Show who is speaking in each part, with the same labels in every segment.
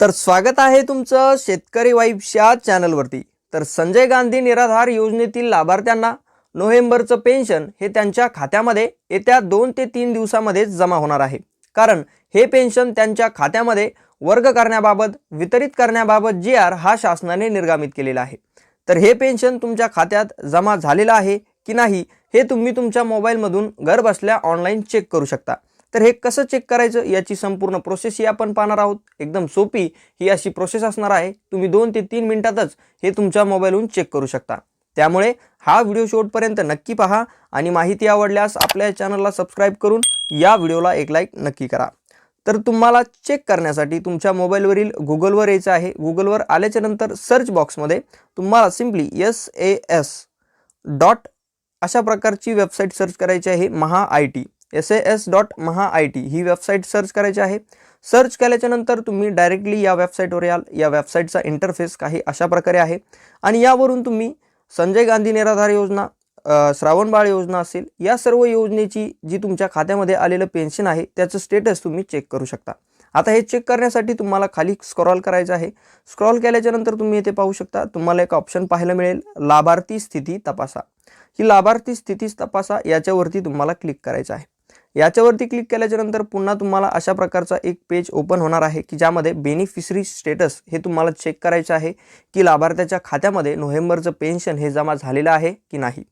Speaker 1: तर स्वागत आहे तुमचं शेतकरी वाईफच्या चॅनलवरती. तर संजय गांधी निराधार योजनेतील लाभार्थ्यांना नोव्हेंबरचं पेन्शन हे त्यांच्या खात्यामध्ये येत्या दोन ते तीन दिवसामध्ये जमा होणार आहे. कारण हे पेन्शन त्यांच्या खात्यामध्ये वर्ग करण्याबाबत वितरित करण्याबाबत जी आर हा शासनाने निर्गमित केलेला आहे. तर हे पेन्शन तुमच्या खात्यात जमा झालेलं आहे की नाही हे तुम्ही तुमच्या मोबाईलमधून घरबसल्या ऑनलाईन चेक करू शकता. तर हे कसं चेक करायचं? याची संपूर्ण प्रोसेस ही आपण पाहणार आहोत. एकदम सोपी ही अशी प्रोसेस असणार आहे. तुम्ही दोन ते तीन मिनिटातच हे तुमच्या मोबाईलहून चेक करू शकता. त्यामुळे हा व्हिडिओ शेवटपर्यंत नक्की पहा आणि माहिती आवडल्यास आपल्या चॅनलला सबस्क्राईब करून या व्हिडिओला एक लाईक नक्की करा. तर तुम्हाला चेक करण्यासाठी तुमच्या मोबाईलवरील गुगलवर यायचं आहे. गुगलवर आल्याच्यानंतर सर्च बॉक्समध्ये तुम्हाला simply S A S dot अशा प्रकारची वेबसाईट सर्च करायची आहे. Maha I T S A S dot Maha I T he website search करायची आहे. सर्च केल्याच्यानंतर तुम्ही डायरेक्टली या वेबसाईटवर याल. या वेबसाईटचा इंटरफेस काही अशा प्रकारे आहे. आणि यावरून तुम्ही संजय गांधी निराधार योजना श्रावणबाळ श्रावण बाळ योजना असेल या सर्व योजनेची जी तुमच्या खात्यामध्ये आलेलं पेन्शन आहे त्याचं स्टेटस तुम्ही चेक करू शकता. आता हे चेक करण्यासाठी तुम्हाला खाली स्क्रॉल करायचं आहे. स्क्रॉल केल्याच्यानंतर तुम्ही इथे पाहू शकता तुम्हाला एक ऑप्शन पाहायला मिळेल लाभार्थी स्थिती तपासा. ही लाभार्थी स्थिती तपासा याच्यावरती तुम्हाला क्लिक करायचं आहे. याच्यावरती क्लिक केल्याच्यानंतर पुन्हा तुम्हाला अशा प्रकारचा एक पेज ओपन होणार आहे की ज्यामध्ये बेनिफिशरी स्टेटस हे तुम्हाला चेक करायचं आहे की लाभार्थ्याच्या खात्यामध्ये नोव्हेंबरचं पेन्शन हे जमा झालेलं आहे की नाही.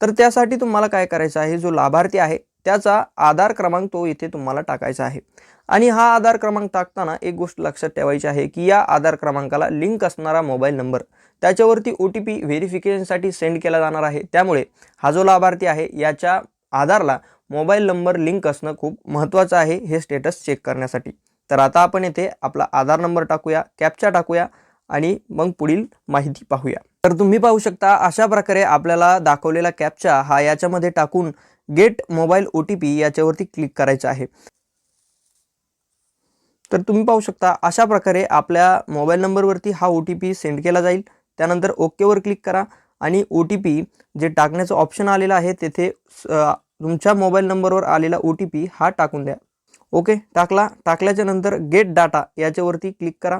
Speaker 1: तर त्यासाठी तुम्हाला काय करायचं आहे? जो लाभार्थी आहे त्याचा आधार क्रमांक तो इथे तुम्हाला टाकायचा आहे. आणि हा आधार क्रमांक टाकताना एक गोष्ट लक्षात ठेवायची आहे की या आधार क्रमांकाला लिंक असणारा मोबाईल नंबर त्याच्यावरती ओ टी पी व्हेरिफिकेशनसाठी सेंड केला जाणार आहे. त्यामुळे हा जो लाभार्थी आहे याच्या आधारला मोबाईल नंबर लिंक असणं खूप महत्त्वाचं आहे हे स्टेटस चेक करण्यासाठी. तर आता आपण येथे आपला आधार नंबर टाकूया कॅपचा टाकूया आणि मग पुढील माहिती पाहूया. तर तुम्ही पाहू शकता अशा प्रकारे आपल्याला दाखवलेला कॅपचा हा याच्यामध्ये टाकून get mobile O T P याच्यावरती क्लिक करायचं आहे. तर तुम्ही पाहू शकता अशा प्रकारे आपल्या मोबाईल नंबरवरती हा ओ टी पी सेंड केला जाईल. त्यानंतर ओकेवर क्लिक करा आणि ओ टी पी जे टाकण्याचं ऑप्शन आलेलं आहे तेथे तुमच्या मोबाईल नंबरवर आलेला ओ टी पी हा टाकून द्या. ओके टाकला. टाकल्याच्या नंतर गेट डाटा याच्यावरती क्लिक करा.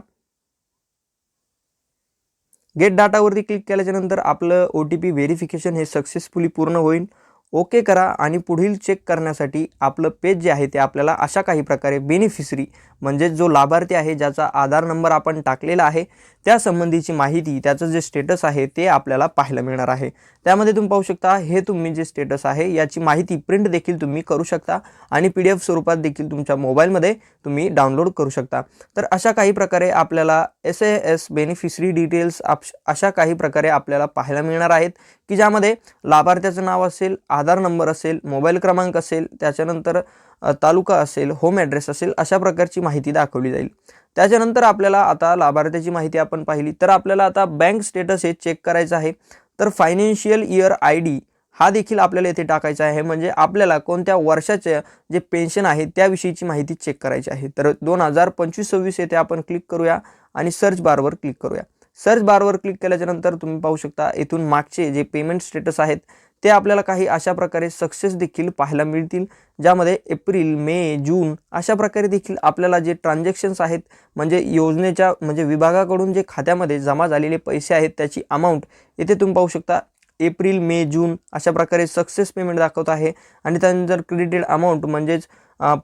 Speaker 1: गेट डाटावरती क्लिक केल्याच्यानंतर आपलं ओ टी पी व्हेरिफिकेशन हे सक्सेसफुली पूर्ण होईल. ओके करा आणि पुढील चेक करण्यासाठी आपलं पेज जे आहे ते आपल्याला अशा काही प्रकारे बेनिफिशरी म्हणजे जो लाभार्थी आहे ज्याचा आधार नंबर आपण टाकलेला आहे त्या संबंधीची माहिती त्याचं जे स्टेटस आहे ते आपल्याला पाहायला मिळणार आहे. त्यामध्ये तुम्ही पाहू शकता हे तुम्ही जे स्टेटस आहे याची माहिती प्रिंट देखील तुम्ही करू शकता आणि पी डी एफ स्वरूपात देखील तुमच्या मोबाईलमध्ये तुम्ही डाउनलोड करू शकता. तर अशा काही प्रकारे आपल्याला S A S beneficiary details अशा काही प्रकारे आपल्याला पाहायला मिळणार आहेत की ज्यामध्ये लाभार्थ्याचं नाव असेल आधार नंबर असेल मोबाईल क्रमांक असेल त्याच्यानंतर तालुका असेल होम ॲड्रेस असेल अशा प्रकारची माहिती दाखवली जाईल. त्याच्यानंतर आपल्याला आता लाभार्थ्याची माहिती आपण पाहिली. तर आपल्याला आता बँक स्टेटस हे चेक करायचं आहे. तर फायनान्शियल इयर आय डी हा देखील आपल्याला येथे टाकायचा आहे. म्हणजे आपल्याला कोणत्या वर्षाचे जे पेन्शन आहे त्याविषयीची माहिती चेक करायची आहे. तर दोन हजार पंचवीस सव्वीस येथे आपण क्लिक करूया आणि सर्च बारवर क्लिक करूया. सर्च बारवर क्लिक केल्याच्यानंतर तुम्ही पाहू शकता इथून मागचे जे पेमेंट स्टेटस आहेत ते आपल्याला काही अशा प्रकारे सक्सेस देखील पाहायला मिळतील ज्यामध्ये एप्रिल मे जून अशा प्रकारे देखील आपल्याला जे ट्रान्झॅक्शन्स आहेत म्हणजे योजनेच्या म्हणजे विभागाकडून जे खात्यामध्ये जमा झालेले पैसे आहेत त्याची अमाऊंट येथे तुम्ही पाहू शकता. एप्रिल मे जून अशा प्रकारे सक्सेस पेमेंट दाखवत आहे आणि त्यानंतर क्रेडिटेड अमाऊंट म्हणजेच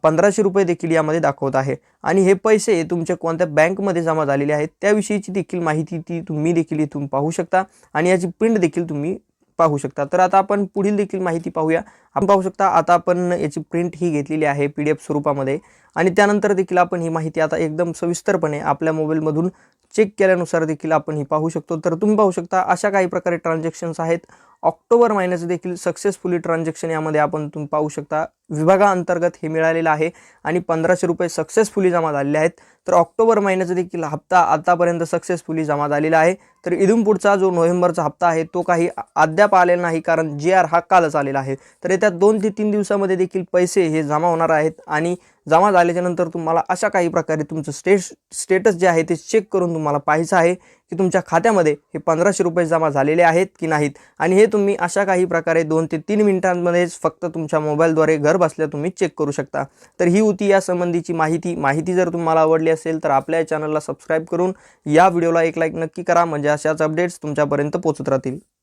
Speaker 1: पंधराशे रुपये देखील यामध्ये दाखवत आहे. आणि हे पैसे तुमच्या कोणत्या बँकमध्ये जमा झालेले आहेत त्याविषयीची देखील माहिती ती तुम्ही देखील इथून पाहू शकता आणि याची प्रिंट देखील तुम्ही पाहू शकता. तर आता आपण पुढील देखील माहिती पाहूया. आपण पाहू शकता आता आपण याची प्रिंट ही घेतलेली आहे पी डी एफ स्वरूपामध्ये. आणि त्यानंतर देखील आपण ही माहिती आता एकदम सविस्तरपणे आपल्या मोबाईलमधून चेक केल्यानुसार देखील आपण ही पाहू शकतो. तर तुम्ही पाहू शकता अशा काही प्रकारे ट्रान्झॅक्शन्स आहेत. ऑक्टोबर महिन्याचं देखील सक्सेसफुली ट्रान्झॅक्शन यामध्ये आपण तुम्ही पाहू शकता. विभागाअंतर्गत हे मिळालेलं आहे आणि पंधराशे रुपये सक्सेसफुली जमा झालेले आहेत. तर ऑक्टोबर महिन्याचा देखील हप्ता आतापर्यंत सक्सेसफुली जमा झालेला आहे. तर इथून पुढचा जो नोव्हेंबरचा हप्ता आहे तो काही अद्याप आलेला नाही कारण जे आर हा कालच आलेला आहे. तर येत्या दोन ते तीन दिवसामध्ये देखील पैसे हे जमा होणार आहेत आणि जमा झाल्याच्यानंतर तुम्हाला अशा काही प्रकारे तुमचं स्टेट स्टेटस जे आहे ते चेक करून तुम्हाला पाहायचं आहे की तुमच्या खात्यामध्ये हे पंधराशे रुपये जमा झालेले आहेत की नाहीत. आणि हे तुम्ही अशा काही प्रकारे दोन ते तीन मिनिटांमध्येच फक्त तुमच्या मोबाईलद्वारे घर बसल्या तुम्ही चेक करू शकता. तर ही होती या संबंधीची माहिती. माहिती जर तुम्हाला आवडली असेल तर आपल्या चॅनलला सबस्क्राईब करून या व्हिडिओला एक लाईक नक्की करा. म्हणजे अशाच अपडेट्स तुमच्यापर्यंत पोहोचत राहतील.